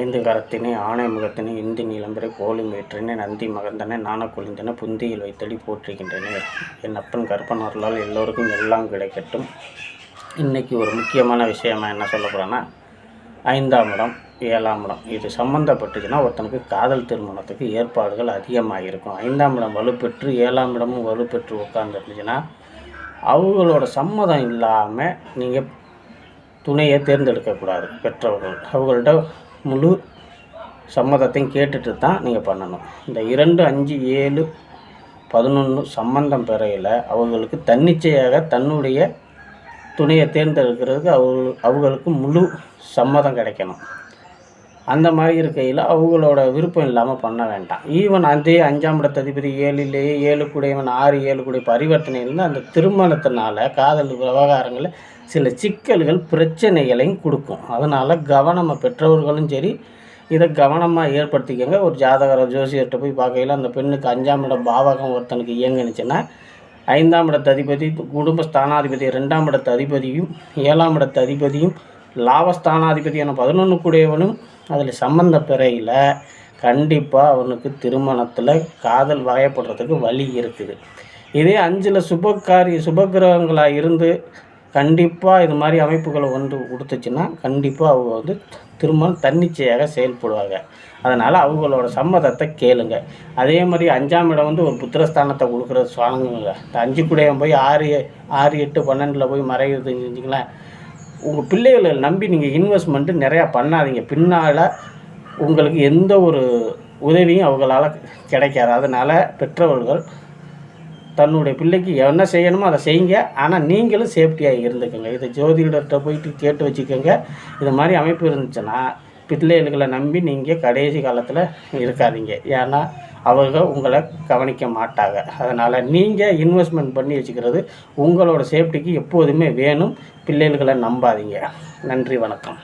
ஐந்து கரத்தினை ஆணை முகத்தினை இந்தி நிலம்பரை கோழி மேற்றினை நந்தி மகந்தனை நாண நாணக்குழிந்தனை புந்தியில் வைத்தடி போற்றுகின்றன. என் அப்பன் கற்பனர்களால் எல்லோருக்கும் எல்லாம் கிடைக்கட்டும். இன்றைக்கி ஒரு முக்கியமான விஷயமாக என்ன சொல்ல போகிறேன்னா ஐந்தாம் இடம் ஏழாம் இடம். இது சம்மந்தப்பட்டுச்சுன்னா ஒருத்தனுக்கு காதல் திருமணத்துக்கு ஏற்பாடுகள் அதிகமாக இருக்கும் ஐந்தாம் இடம் வலுப்பெற்று ஏழாம் இடமும் வலுப்பெற்று உட்காந்துருந்துச்சுன்னா அவங்களோட சம்மதம் இல்லாமல் நீங்கள் துணையை தேர்ந்தெடுக்கக்கூடாது பெற்றவர்கள் அவங்கள்ட்ட முழு சம்மதத்தையும் கேட்டுட்டு தான் நீங்கள் பண்ணணும். இந்த இரண்டு அஞ்சு ஏழு பதினொன்று சம்பந்தம் பெறையில் அவங்களுக்கு தன்னிச்சையாக தன்னுடைய துணையை தேர்ந்தெடுக்கிறதுக்கு அவர்கள் அவர்களுக்கு முழு சம்மதம் கிடைக்கணும். அந்த மாதிரி இருக்கையில் அவங்களோட விருப்பம் இல்லாமல் பண்ண வேண்டாம். ஈவன் அதே அஞ்சாம் இடத்த அதிபதி ஏழிலேயே ஏழு கூடையவன் ஆறு ஏழு கூடிய பரிவர்த்தனையிலிருந்து அந்த திருமணத்தினால காதல் விவகாரங்களில் சில சிக்கல்கள் பிரச்சனைகளையும் கொடுக்கும். அதனால் கவனமாக பெற்றவர்களும் சரி இதை கவனமாக ஏற்படுத்திக்கங்க. ஒரு ஜாதகர ஜோசியர்கிட்ட போய் பார்க்கையில் அந்த பெண்ணுக்கு அஞ்சாம் இடம் பாவகம் ஒருத்தனுக்கு இயங்குனுச்சுன்னா ஐந்தாம் இடத்து அதிபதி குடும்ப ஸ்தானாதிபதி ரெண்டாம் இடத்து அதிபதியும் ஏழாம் இடத்து அதிபதியும் லாபஸ்தானாதிபதியான பதினொன்று கூடியவனும் அதில் சம்பந்த பிறையில் கண்டிப்பாக அவனுக்கு திருமணத்தில் காதல் வகைப்படுறதுக்கு வழி இருக்குது. இதே அஞ்சில் சுபகாரிய சுபகிரகங்களாக இருந்து கண்டிப்பாக இது மாதிரி அமைப்புகளை வந்து கொடுத்துச்சுன்னா கண்டிப்பாக அவங்க வந்து திருமணம் தன்னிச்சையாக செயல்படுவாங்க. அதனால் அவங்களோட சம்மதத்தை கேளுங்க. அதே மாதிரி அஞ்சாம் இடம் வந்து ஒரு புத்திரஸ்தானத்தை கொடுக்குற சுவாமிங்க அஞ்சு குடையம் போய் ஆறு ஆறு எட்டு பன்னெண்டில் போய் மறையுது செஞ்சிங்களேன் உங்கள் பிள்ளைகளை நம்பி நீங்கள் இன்வெஸ்ட்மெண்ட்டு நிறையா பண்ணாதீங்க. பின்னால் உங்களுக்கு எந்த ஒரு உதவியும் அவங்களால கிடைக்காது. அதனால் பெற்றவர்கள் தன்னுடைய பிள்ளைக்கு என்ன செய்யணுமோ அதை செய்யுங்க. ஆனால் நீங்களும் சேஃப்டியாக இருந்துக்கோங்க. இதை ஜோதிடர்கிட்ட போயிட்டு கேட்டு வச்சுக்கோங்க. இது மாதிரி அமைப்பு இருந்துச்சுன்னா பிள்ளைகளை நம்பி நீங்கள் கடைசி காலத்தில் இருக்காதீங்க. ஏன்னா அவங்க உங்களை கவனிக்க மாட்டாங்க. அதனால் நீங்கள் இன்வெஸ்ட்மெண்ட் பண்ணி வச்சுக்கிறது உங்களோட சேஃப்டிக்கு எப்போதுமே வேணும். பிள்ளைகளை நம்பாதீங்க. நன்றி வணக்கம்.